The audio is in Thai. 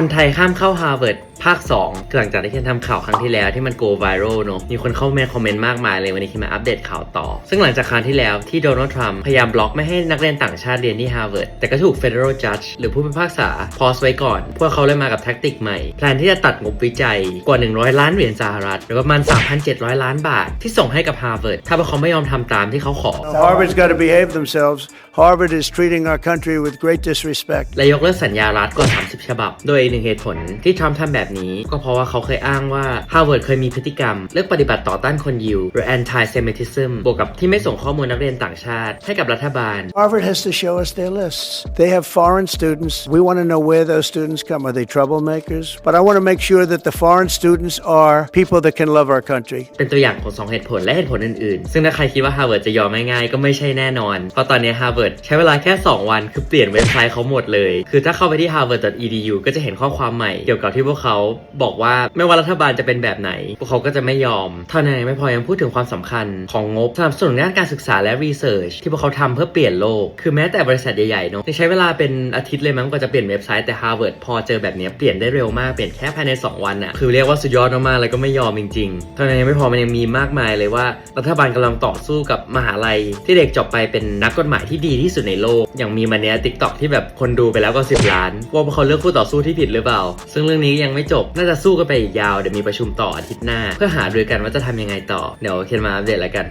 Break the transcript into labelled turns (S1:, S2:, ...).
S1: คนไทยข้ามเข้า Harvard ภาค 2 หลังจากที่เคนทำข่าวครั้งที่แล้วที่มัน go viral เนอะมีคนเข้ามาคอมเมนต์มากมายเลยวันนี้เคนมาอัปเดตข่าวต่อ ซึ่งหลังจากครั้งที่แล้วที่โดนัลด์ทรัมป์พยายามบล็อกไม่ให้นักเรียนต่างชาติเรียนที่ Harvard แต่ก็ถูก federal judge หรือผู้พิพากษาพอสไว้ก่อน พวกเขาเลยมากับแท็กติกใหม่ แพลนที่จะตัดงบวิจัยกว่า 100 ล้านเหรียญสหรัฐหรือประมาณ 3,700 ล้านบาท ที่ส่งให้กับ Harvard ถ้าพวกเขาไม่ยอมทำตามที่เขาขอ
S2: Harvard's got to behave themselves. Harvard is treating our country with great disrespect.
S1: และยกเลิกสัญญารัฐกว่า 30 ฉบับ โดยอีกหนึ่งเหตุผลที่ทรัมป์ทำแบบนี้ ก็เพราะว่าเขาเคยอ้างว่า Harvard เคยมีพฤติกรรม เลือกปฏิบัติต่อต้านคนยิวหรือ anti-Semitism บวกกับที่ไม่ส่งข้อมูลนักเรียนต่างชาติ ให้กับรัฐบาล
S2: Harvard has to show us their lists. They have foreign students. We want to know where those students come. Are they troublemakers? But I want to make sure that the foreign students are people that can love our country.
S1: เป็นตัวอย่างของ2เหตุผลและเหตุผลอื่นๆ ซึ่งถ้าใครคิดว่า Harvard จะยอมง่ายๆก็ไม่ใช่แน่นอน เพราะตอนนี้ Harvard ใช้เวลาแค่ 2 วัน คือเปลี่ยนเว็บไซต์เขาหมดเลย คือถ้าเข้าไปที่ harvard.edu ก็จะเห็นข้อความใหม่ เกี่ยวกับที่พวกเขาบอกว่าไม่ว่ารัฐบาลจะเป็นแบบไหน พวกเขาก็จะไม่ยอมเท่านั้นยังไม่พอยังพูดถึงความสำคัญของงบสนับสนุนด้านการศึกษาและ research ที่พวกเขาทำเพื่อเปลี่ยนโลก คือแม้แต่บริษัทใหญ่ๆเนอะใช้เวลาเป็นอาทิตย์เลยมั้งกว่าจะเปลี่ยนเว็บไซต์แต่ Harvard พอเจอแบบนี้เปลี่ยนได้เร็วมากเปลี่ยนแค่ภายใน 2 วันอะคือเรียกว่าสุดยอดมากๆเลยก็ไม่ยอมจริงๆเท่านั้นยังไม่พอมันยังมีมากมายเลยว่ารัฐบาลกำลังต่อสู้กับมหาลัย ที่เด็กจบไปเป็นนักกฎหมายที่ดีที่สุดในโลกอย่างมีมันเนี้ย TikTok ที่แบบคนดูไปแล้วก็ 10 ล้านว่าพวกเขาเลือกคู่ต่อสู้ที่ผิดหรือเปล่า ซึ่งเรื่องนี้ยังไม่จบ น่าจะสู้กันไปอีกยาว เดี๋ยวมีประชุมต่ออาทิตย์หน้า เพื่อหารือกันว่าจะทำยังไงต่อ เดี๋ยวเคนมาอัปเดตแล้วกัน